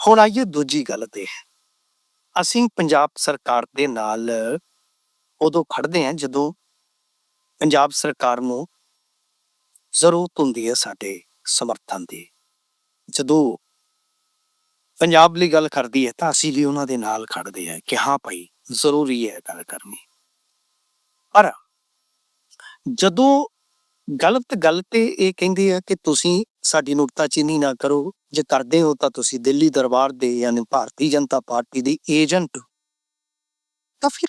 ਹੁਣ ਆਈਏ ਦੂਜੀ ਗੱਲ ਤੇ। ਅਸੀਂ ਪੰਜਾਬ ਸਰਕਾਰ ਦੇ ਨਾਲ ਉਦੋਂ ਖੜਦੇ ਹਾਂ ਜਦੋਂ ਪੰਜਾਬ ਸਰਕਾਰ ਨੂੰ ਜ਼ਰੂਰਤ ਹੁੰਦੀ ਹੈ ਸਾਡੇ ਸਮਰਥਨ ਦੀ। ਜਦੋਂ ਪੰਜਾਬ ਲਈ ਗੱਲ ਕਰਦੀ ਹੈ ਤਾਂ ਅਸੀਂ ਵੀ ਉਹਨਾਂ ਦੇ ਨਾਲ ਖੜਦੇ ਹਾਂ ਕਿ ਹਾਂ ਭਾਈ, ਜ਼ਰੂਰੀ ਹੈ ਗੱਲ ਕਰਨੀ। ਪਰ ਜਦੋਂ ਗਲਤ ਗੱਲ ਤੇ ਇਹ ਕਹਿੰਦੇ ਆ ਕਿ ਤੁਸੀਂ ਸਾਡੀ ਨੁਕਤਾਚੀਨੀ ਨਾ ਕਰੋ ਜੇ ਕਰਦੇ ਹੋ ਤਾਂ ਤੁਸੀਂ ਦਿੱਲੀ ਦਰਬਾਰ ਦੇ ਯਾਨੀ ਭਾਰਤੀ ਜਨਤਾ ਪਾਰਟੀ ਦੇ ਏਜੰਟ ਹੋ। ਤਾਂ ਫਿਰ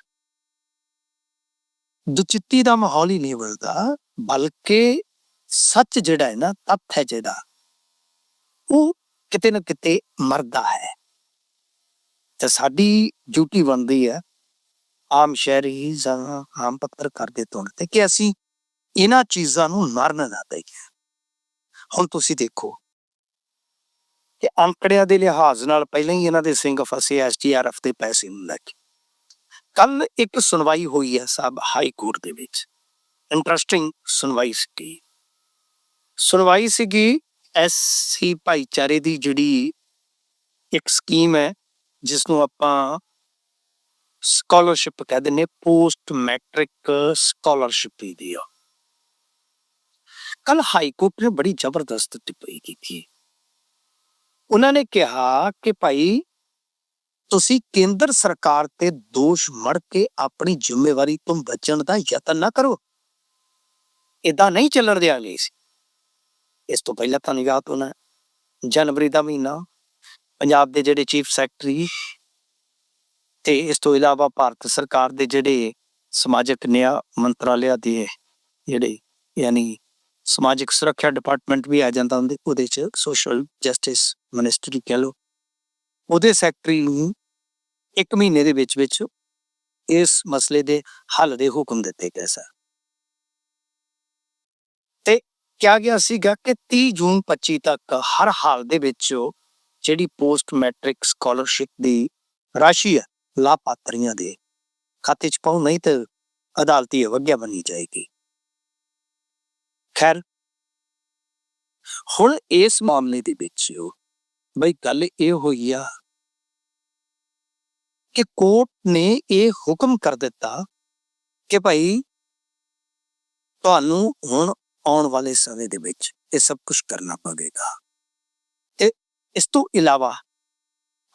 ਦੁਚਿੱਤੀ ਦਾ ਮਾਹੌਲ ਹੀ ਨਹੀਂ ਬਣਦਾ ਬਲਕਿ ਸੱਚ ਜਿਹੜਾ ਹੈ ਨਾ, ਤੱਥ ਹੈ ਜਿਹੜਾ, ਉਹ ਕਿਤੇ ਨਾ ਕਿਤੇ ਮਰਦਾ ਹੈ ਤੇ ਸਾਡੀ ਡਿਊਟੀ ਬਣਦੀ ਹੈ ਆਮ ਸ਼ਹਿਰੀ ਜਾਂ ਆਮ ਪੱਤਰਕਾਰ ਦੇ ਤੌਰ ਤੇ ਕਿ ਅਸੀਂ ਇਹਨਾਂ ਚੀਜ਼ਾਂ ਨੂੰ ਮਰਨ ਨਾ ਦਈਏ। ਹੁਣ ਤੁਸੀਂ ਦੇਖੋ ਕਿ ਅੰਕੜਿਆਂ ਦੇ ਲਿਹਾਜ਼ ਨਾਲ ਪਹਿਲਾਂ ਹੀ ਇਹਨਾਂ ਦੇ ਸਿੰਘ ਫਸੇ ਐਸਟੀਆਰਐਫ ਦੇ ਪੈਸੇ ਨੂੰ ਲੈ ਕੇ। ਕੱਲ ਇੱਕ ਸੁਣਵਾਈ ਹੋਈ ਹੈ ਸਾਹਿਬ ਹਾਈ ਕੋਰਟ ਦੇ ਵਿੱਚ। ਇੰਟਰਸਟਿੰਗ ਸੁਣਵਾਈ ਸੀ ਸੁਣਵਾਈ ਸੀਗੀ ਐਸਸੀ ਭਾਈਚਾਰੇ ਦੀ ਜਿਹੜੀ ਇੱਕ ਸਕੀਮ ਹੈ ਜਿਸ ਨੂੰ ਆਪਾਂ ਸਕਾਲਰਸ਼ਿਪ ਕਹਿੰਦੇ ਨੇ ਪੋਸਟ ਮੈਟ੍ਰਿਕ ਸਕਾਲਰਸ਼ਿਪ ਦੀ ਆ ਕੱਲ ਹਾਈ ਕੋਰਟ ਨੇ ਬੜੀ ਜ਼ਬਰਦਸਤ ਟਿੱਪਣੀ ਕੀਤੀ। ਉਹਨਾਂ ਨੇ ਕਿਹਾ ਕਿ ਭਾਈ, ਤੁਸੀਂ ਕੇਂਦਰ ਸਰਕਾਰ ਤੇ ਦੋਸ਼ ਮੜ ਕੇ ਆਪਣੀ ਜ਼ਿੰਮੇਵਾਰੀ ਤੋਂ ਬਚਣ ਦਾ ਯਤਨ ਨਾ ਕਰੋ। ਇਦਾਂ ਨਹੀਂ ਚੱਲਣ ਦਿਆਂਗੇ ਇਸ ਇਸ ਤੋਂ ਪਹਿਲਾਂ ਤੁਹਾਨੂੰ ਯਾਦ ਹੋਣਾ ਜਨਵਰੀ ਦਾ ਮਹੀਨਾ, ਪੰਜਾਬ ਦੇ ਜਿਹੜੇ ਚੀਫ ਸੈਕਟਰੀ ਤੇ ਇਸ ਤੋਂ ਇਲਾਵਾ ਭਾਰਤ ਸਰਕਾਰ ਦੇ ਜਿਹੜੇ ਸਮਾਜਿਕ ਨਿਆਂ ਮੰਤਰਾਲਿਆ ਦੇ ਜਿਹੜੇ ਯਾਨੀ ਸਮਾਜਿਕ ਸੁਰੱਖਿਆ ਡਿਪਾਰਟਮੈਂਟ ਵੀ ਆ ਜਾਂਦਾ ਉਹਦੇ ਉਹਦੇ ਚ ਸੋਸ਼ਲ ਜਸਟਿਸ ਮਿਨਿਸਟਰੀ ਕਹ ਲੋ ਉਹਦੇ ਸੈਕਟਰੀ ਨੂੰ ਇੱਕ ਮਹੀਨੇ ਦੇ ਵਿੱਚ ਵਿੱਚ ਇਸ ਮਸਲੇ ਦੇ ਹੱਲ ਦੇ ਹੁਕਮ ਦਿੱਤੇ ਗਏ ਸਨ। ਤੇ ਕਿਹਾ ਗਿਆ ਸੀਗਾ ਕਿ 30 ਜੂਨ 25 ਤੱਕ ਹਰ ਹਾਲ ਦੇ ਵਿੱਚ ਜਿਹੜੀ ਪੋਸਟ ਮੈਟ੍ਰਿਕ ਸਕਾਲਰਸ਼ਿਪ ਦੀ ਰਾਸ਼ੀ ਹੈ, ਲਾਭਪਾਤਰੀਆਂ ਦੇ ਖਾਤੇ 'ਚ ਪਾਉ ਨਹੀਂ ਤੇ ਅਦਾਲਤੀ ਅਵਗਿਆ ਬਣੀ ਜਾਏਗੀ। ਖੈਰ ਹੁਣ ਇਸ ਮਾਮਲੇ ਦੇ ਵਿੱਚ ਬਈ ਗੱਲ ਇਹ ਹੋਈ ਆ ਕਿ ਕੋਰਟ ਨੇ ਇਹ ਹੁਕਮ ਕਰ ਦਿੱਤਾ ਕਿ ਭਾਈ ਤੁਹਾਨੂੰ ਹੁਣ ਆਉਣ ਵਾਲੇ ਸਮੇਂ ਦੇ ਵਿੱਚ ਇਹ ਸਭ ਕੁਝ ਕਰਨਾ ਪਵੇਗਾ। ਤੇ ਇਸ ਤੋਂ ਇਲਾਵਾ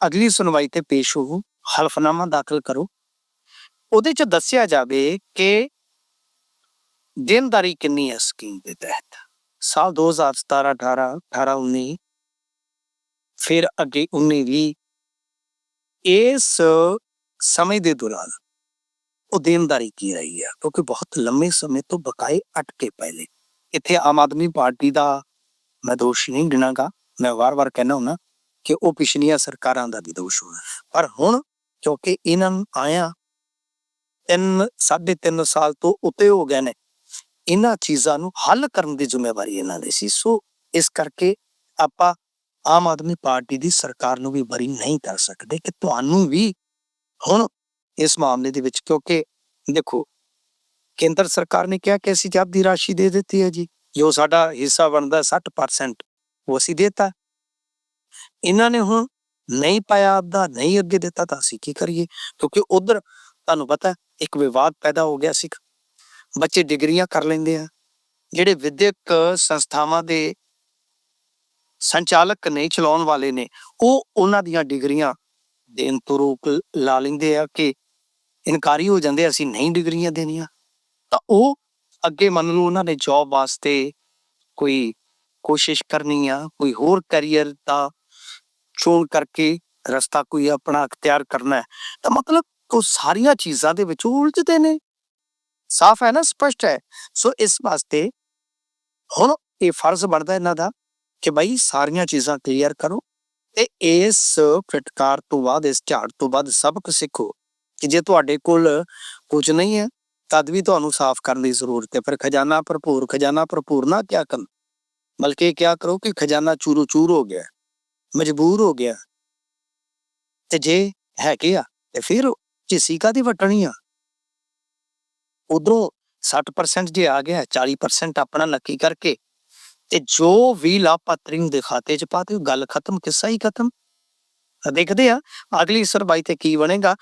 ਅਗਲੀ ਸੁਣਵਾਈ ਤੇ ਪੇਸ਼ ਹੋ ਹਲਫਨਾਮਾ ਦਾਖਲ ਕਰੋ। ਉਹਦੇ ਚ ਦੱਸਿਆ ਜਾਵੇ ਕਿ ਦੇਣਦਾਰੀ ਕਿੰਨੀ ਹੈ ਸਕੀਮ ਦੇ ਤਹਿਤ? ਸਾਲ 2017 18 18 19 ਫਿਰ ਅੱਗੇ 19 20 ਇਸ ਸਮੇਂ ਦੇ ਦੌਰਾਨ ਉਹ ਦੇਣਦਾਰੀ ਕੀ ਰਹੀ ਹੈ? ਕਿਉਂਕਿ ਬਹੁਤ ਲੰਮੇ ਸਮੇਂ ਤੋਂ ਬਕਾਏ ਅਟਕੇ ਪਏ ਨੇ। ਇੱਥੇ ਆਮ ਆਦਮੀ ਪਾਰਟੀ ਦਾ ਮੈਂ ਦੋਸ਼ ਨਹੀਂ ਗਿਣਾਂਗਾ। ਮੈਂ ਵਾਰ-ਵਾਰ ਕਹਿਣਾ ਹੁੰਦਾ ਕਿ ਉਹ ਪਿਛਲੀਆਂ ਸਰਕਾਰਾਂ ਦਾ ਵੀ ਦੋਸ਼ ਹੋਣਾ। ਪਰ ਹੁਣ ਕਿਉਂਕਿ ਇਹਨਾਂ ਨੂੰ ਆਇਆ ਤਿੰਨ, ਸਾਢੇ ਤਿੰਨ ਸਾਲ ਤੋਂ ਉੱਤੇ ਹੋ ਗਏ ਨੇ ਇਹਨਾਂ ਚੀਜ਼ਾਂ ਨੂੰ ਹੱਲ ਕਰਨ ਦੀ ਜ਼ਿੰਮੇਵਾਰੀ ਇਹਨਾਂ ਦੀ ਸੀ। ਸੋ ਇਸ ਕਰਕੇ ਆਪਾਂ ਆਮ ਆਦਮੀ ਪਾਰਟੀ ਦੀ ਸਰਕਾਰ ਨੂੰ ਵੀ ਬਰੀ ਨਹੀਂ ਕਰ ਸਕਦੇ ਕਿ ਤੁਹਾਨੂੰ ਵੀ ਹੁਣ ਇਸ ਮਾਮਲੇ ਦੇ ਵਿੱਚ ਕਿਉਂਕਿ ਦੇਖੋ, ਕੇਂਦਰ ਸਰਕਾਰ ਨੇ ਕਿਹਾ ਕਿ ਅਸੀਂ ਜਦ ਦੀ ਰਾਸ਼ੀ ਦੇ ਦਿੱਤੀ ਹੈ ਜੀ। ਜੋ ਸਾਡਾ ਹਿੱਸਾ ਬਣਦਾ 60% ਉਹ ਅਸੀਂ ਦੇਤਾ। ਇਹਨਾਂ ਨੇ ਹੁਣ ਨਹੀਂ ਪਾਇਆ ਆਪਦਾ, ਨਹੀਂ ਅੱਗੇ ਦਿੱਤਾ ਤਾਂ ਅਸੀਂ ਕੀ ਕਰੀਏ? ਕਿਉਂਕਿ ਉਧਰ ਤੁਹਾਨੂੰ ਪਤਾ ਇੱਕ ਵਿਵਾਦ ਪੈਦਾ ਹੋ ਗਿਆ ਸੀ। ਬੱਚੇ ਡਿਗਰੀਆਂ ਕਰ ਲੈਂਦੇ ਆ। ਜਿਹੜੇ ਵਿਦਿਅਕ ਸੰਸਥਾਵਾਂ ਦੇ ਸੰਚਾਲਕ ਨੇ ਚਲਾਉਣ ਵਾਲੇ ਨੇ, ਉਹ ਉਹਨਾਂ ਦੀਆਂ ਡਿਗਰੀਆਂ ਦੇਣ ਤੋਂ ਰੋਕ ਲਾ ਲੈਂਦੇ ਆ ਕਿ ਇਨਕਾਰੀ ਹੋ ਜਾਂਦੇ ਅਸੀਂ ਨਹੀਂ ਡਿਗਰੀਆਂ ਦੇਣੀਆਂ। ਤਾਂ ਉਹ ਅੱਗੇ ਮੰਨ ਲਓ ਉਹਨਾਂ ਨੇ ਜੌਬ ਵਾਸਤੇ ਕੋਈ ਕੋਸ਼ਿਸ਼ ਕਰਨੀ ਆ, ਕੋਈ ਹੋਰ ਕੈਰੀਅਰ ਦਾ ਚੋਣ ਕਰਕੇ ਰਸਤਾ ਕੋਈ ਆਪਣਾ ਅਖਤਿਆਰ ਕਰਨਾ ਹੈ। ਤਾਂ ਮਤਲਬ ਉਹ ਸਾਰੀਆਂ ਚੀਜ਼ਾਂ ਦੇ ਵਿੱਚ ਉਲਝਦੇ ਨੇ। ਸਾਫ਼ ਹੈ ਨਾ, ਸਪਸ਼ਟ ਹੈ। ਸੋ ਇਸ ਵਾਸਤੇ ਹੁਣ ਇਹ ਫਰਜ਼ ਬਣਦਾ ਇਹਨਾਂ ਦਾ ਕਿ ਭਾਈ ਸਾਰੀਆਂ ਚੀਜ਼ਾਂ ਕਲੀਅਰ ਕਰੋ ਤੇ ਇਸ ਫਟਕਾਰ ਤੋਂ ਬਾਅਦ, ਇਸ ਝਾੜ ਤੋਂ ਬਾਅਦ ਸਬਕ ਸਿੱਖੋ ਕਿ ਜੇ ਤੁਹਾਡੇ ਕੋਲ ਕੁਝ ਨਹੀਂ ਹੈ, ਤਦ ਵੀ ਤੁਹਾਨੂੰ ਸਾਫ਼ ਕਰਨ ਦੀ ਜ਼ਰੂਰਤ ਹੈ। ਪਰ ਖਜ਼ਾਨਾ ਭਰਪੂਰ ਖਜ਼ਾਨਾ ਭਰਪੂਰ ਨਾ ਕਿਆ ਕਰਨ। ਬਲਕਿ ਕਿਆ ਕਰੋ ਕਿ ਖਜ਼ਾਨਾ ਚੂਰੋ ਚੂਰ ਹੋ ਗਿਆ, ਮਜਬੂਰ ਹੋ ਗਿਆ। ਤੇ ਜੇ ਹੈਗੇ ਆ, ਤੇ ਫਿਰ ਝਿੱਸੀ ਕਾਦੀ ਵਟਣੀ ਆ? ਉਧਰੋਂ 60% ਜੇ ਆ ਗਿਆ 40% ਆਪਣਾ ਨੱਕੀ ਕਰਕੇ ਤੇ ਜੋ ਵੀ ਲਾਭਪਾਤਰੀ ਨੂੰ ਦੇ ਖਾਤੇ ਚ ਪਾਤੇ ਗੱਲ ਖਤਮ, ਕਿੱਸਾ ਹੀ ਖਤਮ। ਦੇਖਦੇ ਆ ਅਗਲੀ ਸਰਵਾਈ ਤੇ ਕੀ ਬਣੇਗਾ।